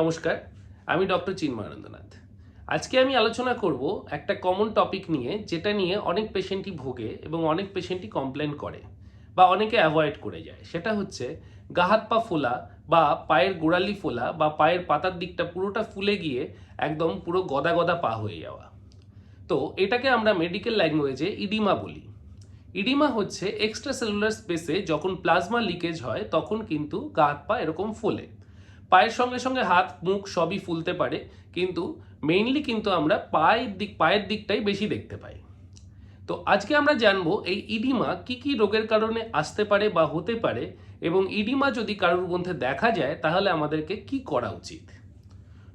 নমস্কার, আমি ডক্টর চিন্ময়ানন্দনাথ। আজকে আমি আলোচনা করব একটা কমন টপিক নিয়ে, যেটা নিয়ে অনেক পেশেন্টই ভোগে এবং অনেক পেশেন্টই কমপ্লেন করে বা অনেকে অ্যাভয়েড করে যায়। সেটা হচ্ছে গা হাত পা ফোলা বা পায়ের গোড়ালি ফোলা বা পায়ের পাতার দিকটা পুরোটা ফুলে গিয়ে একদম পুরো গদা গদা পা হয়ে যাওয়া। তো এটাকে আমরা মেডিকেল ল্যাঙ্গুয়েজে ইডিমা বলি। ইডিমা হচ্ছে এক্সট্রা সেলুলার স্পেসে যখন প্লাজমা লিকেজ হয়, তখন কিন্তু গা হাত পা এরকম ফোলে। পায়ের সঙ্গে সঙ্গে হাত, মুখ সবই ফুলতে পারে, কিন্তু মেইনলি কিন্তু আমরা পায়ের দিক, পায়ের দিকটাই বেশি দেখতে পাই। তো আজকে আমরা জানব এই ইডিমা কি কি রোগের কারণে আসতে পারে বা হতে পারে এবং ইডিমা যদি কারোর মধ্যে দেখা যায়, তাহলে আমাদেরকে কি করা উচিত?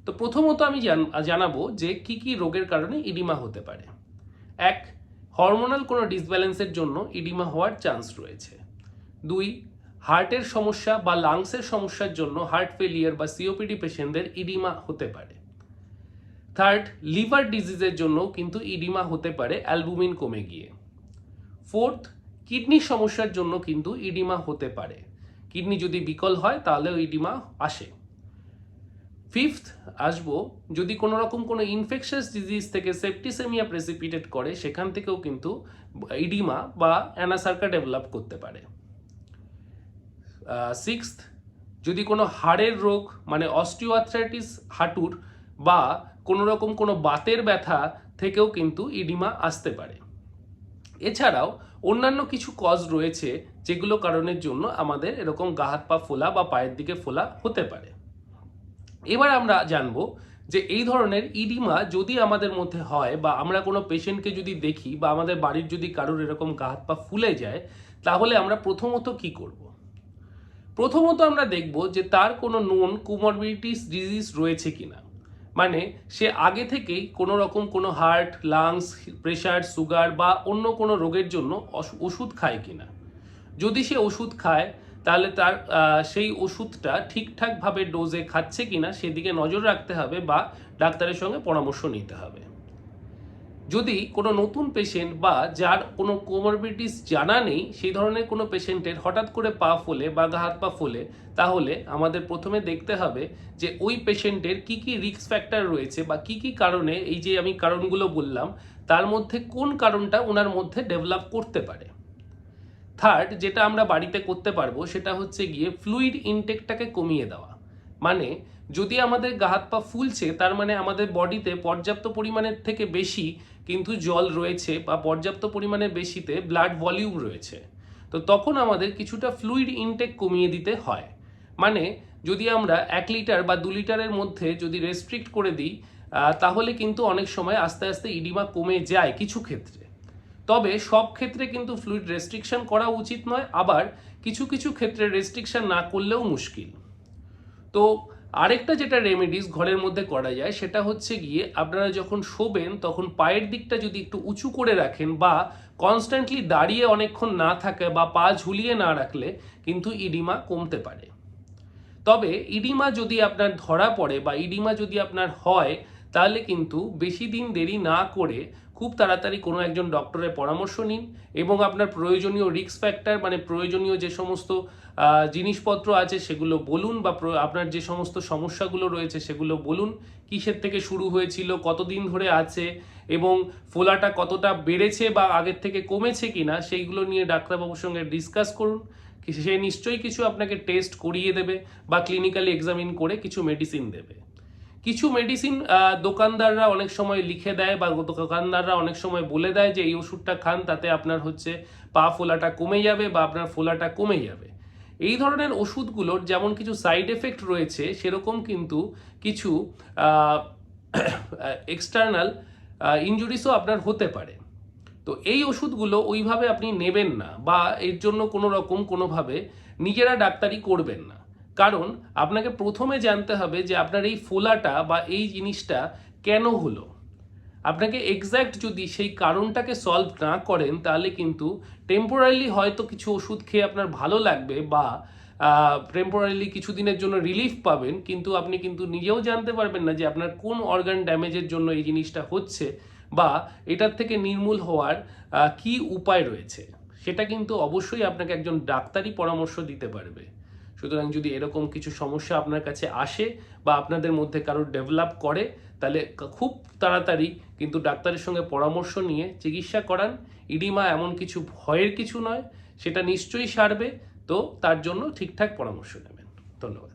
তো প্রথমত আমি জানাব যে কি কি রোগের কারণে ইডিমা হতে পারে। এক, হরমোনাল কোনো ডিসব্যালেন্সের জন্য ইডিমা হওয়ার চান্স রয়েছে। দুই হার্টের সমস্যা বা লাংসের সমস্যার জন্য হার্ট ফেলিয়ার বা সিওপিডি পেশেন্টদের ইডিমা হতে পারে। থার্ড লিভার ডিজিজের জন্য কিন্তু ইডিমা হতে পারে অ্যালবুমিন কমে গিয়ে। ফোর্থ কিডনির সমস্যার জন্য কিন্তু ইডিমা হতে পারে। কিডনি যদি বিকল হয়, তাহলেও ইডিমা আসে। ফিফথ আসব, যদি কোনো রকম কোনো ইনফেকশাস ডিজিজ থেকে সেপ্টিসেমিয়া প্রেসিপিটেট করে, সেখান থেকেও কিন্তু ইডিমা বা অ্যানাসার্কা ডেভেলপ করতে পারে। সিক্সথ যদি কোনো হাড়ের রোগ মানে অস্টিওআর্থ্রাইটিস হাঁটুর বা কোনো রকম কোনো বাতের ব্যথা থেকেও কিন্তু ইডিমা আসতে পারে। এছাড়াও অন্যান্য কিছু কজ রয়েছে যেগুলো কারণের জন্য আমাদের এরকম গা হাত পা ফোলা বা পায়ের দিকে ফোলা হতে পারে। এবার আমরা জানব যে এই ধরনের ইডিমা যদি আমাদের মধ্যে হয় বা আমরা কোনো পেশেন্টকে যদি দেখি বা আমাদের বাড়ির যদি কারোর এরকম গা হাত পা ফুলে যায়, তাহলে আমরা প্রথমত কি করব? প্রথমত আমরা দেখব যে তার কোনো নোন কোমরবিডিটিস ডিজিজ রয়েছে কিনা। মানে সে আগে থেকেই কোনো রকম কোনো হার্ট লাংস প্রেশার সুগার বা অন্য কোনো রোগের জন্য ওষুধ খায় কিনা। যদি সে ওষুধ খায়, তাহলে তার সেই ওষুধটা ঠিকঠাকভাবে ডোজে খাচ্ছে কিনা, সেদিকে নজর রাখতে হবে বা ডাক্তারের সঙ্গে পরামর্শ নিতে হবে। যদি কোনো নতুন পেশেন্ট বা যার কোনো কোমরবিটিস জানা নেই, সেই ধরনের কোনো পেশেন্টের হঠাৎ করে পা ফোলে বা গা হাত পা ফোলে, তাহলে আমাদের প্রথমে দেখতে হবে যে ওই পেশেন্টের কি কি রিস্ক ফ্যাক্টর রয়েছে বা কি কি কারণে, এই যে আমি কারণগুলো বললাম, তার মধ্যে কোন কারণটা ওনার মধ্যে ডেভেলপ করতে পারে। থার্ড যেটা আমরা বাড়িতে করতে পারব, সেটা হচ্ছে গিয়ে ফ্লুইড ইনটেকটাকে কমিয়ে দেওয়া। মানে যদি আমাদের গা হাত পা ফুলছে, তার মানে আমাদের বডিতে পর্যাপ্ত পরিমাণের থেকে বেশি কিন্তু জল রয়েছে বা পর্যাপ্ত পরিমাণে বেশিতে ব্লাড ভলিউম রয়েছে, তো তখন আমাদের কিছুটা ফ্লুইড ইনটেক কমিয়ে দিতে হয়। মানে যদি আমরা এক লিটার বা দু লিটারের মধ্যে যদি রেস্ট্রিক্ট করে দিই তাহলে কিন্তু অনেক সময় আস্তে আস্তে ইডিমা কমে যায় কিছু ক্ষেত্রে। তবে সব ক্ষেত্রে কিন্তু ফ্লুইড রেস্ট্রিকশন করা উচিত নয়, আবার কিছু কিছু ক্ষেত্রে রেস্ট্রিকশন না করলেও মুশকিল। তো আরেকটা যেটা রেমেডিস ঘরের মধ্যে করা যায়, সেটা হচ্ছে গিয়ে আপনারা যখন শোবেন, তখন পায়ের দিকটা যদি একটু উঁচু করে রাখেন বা কনস্ট্যান্টলি দাঁড়িয়ে অনেকক্ষণ না থাকে বা পা ঝুলিয়ে না রাখলে কিন্তু ইডিমা কমতে পারে। তবে ইডিমা যদি আপনার ধরা পড়ে বা ইডিমা যদি আপনার হয় তাহলে কিন্তু বেশি দিন দেরি না করে খুব তাড়াতাড়ি কোনো একজন ডক্টরের পরামর্শ নিন এবং আপনার প্রয়োজনীয় রিস্ক ফ্যাক্টর মানে প্রয়োজনীয় যে সমস্ত জিনিসপত্র আছে সেগুলো বলুন বা আপনার যে সমস্ত সমস্যাগুলো রয়েছে সেগুলো বলুন। কিসের থেকে শুরু হয়েছিল, কতদিন ধরে আছে এবং ফোলাটা কতটা বেড়েছে বা আগের থেকে কমেছে কিনা সেইগুলো নিয়ে ডাক্তারবাবুর সঙ্গে ডিসকাস করুন। কি- সে নিশ্চয়ই কিছু আপনাকে টেস্ট করিয়ে দেবে বা ক্লিনিক্যালি এক্সামিন করে কিছু মেডিসিন দেবে। কিছু মেডিসিন দোকানদাররা অনেক সময় লিখে দেয় বা দোকানদাররা অনেক সময় বলে দেয় যে এই ওষুধটা খান, তাতে আপনার হচ্ছে পা ফোলাটা কমে যাবে বা আপনার ফোলাটা কমে যাবে। এই ধরনের ওষুধগুলোর যেমন কিছু সাইড এফেক্ট রয়েছে, সেরকম কিন্তু কিছু এক্সটার্নাল ইনজুরিসও আপনার হতে পারে। তো এই ওষুধগুলো ওইভাবে আপনি নেবেন না বা এর জন্য কোনো রকম কোনোভাবে নিজেরা ডাক্তারি করবেন না। কারণ আপনাকে প্রথমে জানতে হবে যে আপনার এই ফোলাটা বা এই জিনিসটা কেন হলো। আপনাকে এক্স্যাক্ট যদি সেই কারণটাকে সলভ না করেন, তাহলে কিন্তু টেম্পোরারিলি হয়তো কিছু ওষুধ খেয়ে আপনার ভালো লাগবে বা টেম্পোরারিলি কিছুদিনের জন্য রিলিফ পাবেন, কিন্তু আপনি কিন্তু নিজেও জানতে পারবেন না যে আপনার কোন অর্গান ড্যামেজের জন্য এই জিনিসটা হচ্ছে বা এটার থেকে নির্মূল হওয়ার কি উপায় রয়েছে। সেটা কিন্তু অবশ্যই আপনাকে একজন ডাক্তারই পরামর্শ দিতে পারবে। সুতরাং যদি এরকম কিছু সমস্যা আপনার কাছে আসে বা আপনাদের মধ্যে কারোর ডেভেলপ করে, তাহলে খুব তাড়াতাড়ি কিন্তু ডাক্তারের সঙ্গে পরামর্শ নিয়ে চিকিৎসা করান। ইডিমা এমন কিছু ভয়ের কিছু নয়, সেটা নিশ্চয়ই সারবে, তো তার জন্য ঠিকঠাক পরামর্শ নেবেন। ধন্যবাদ।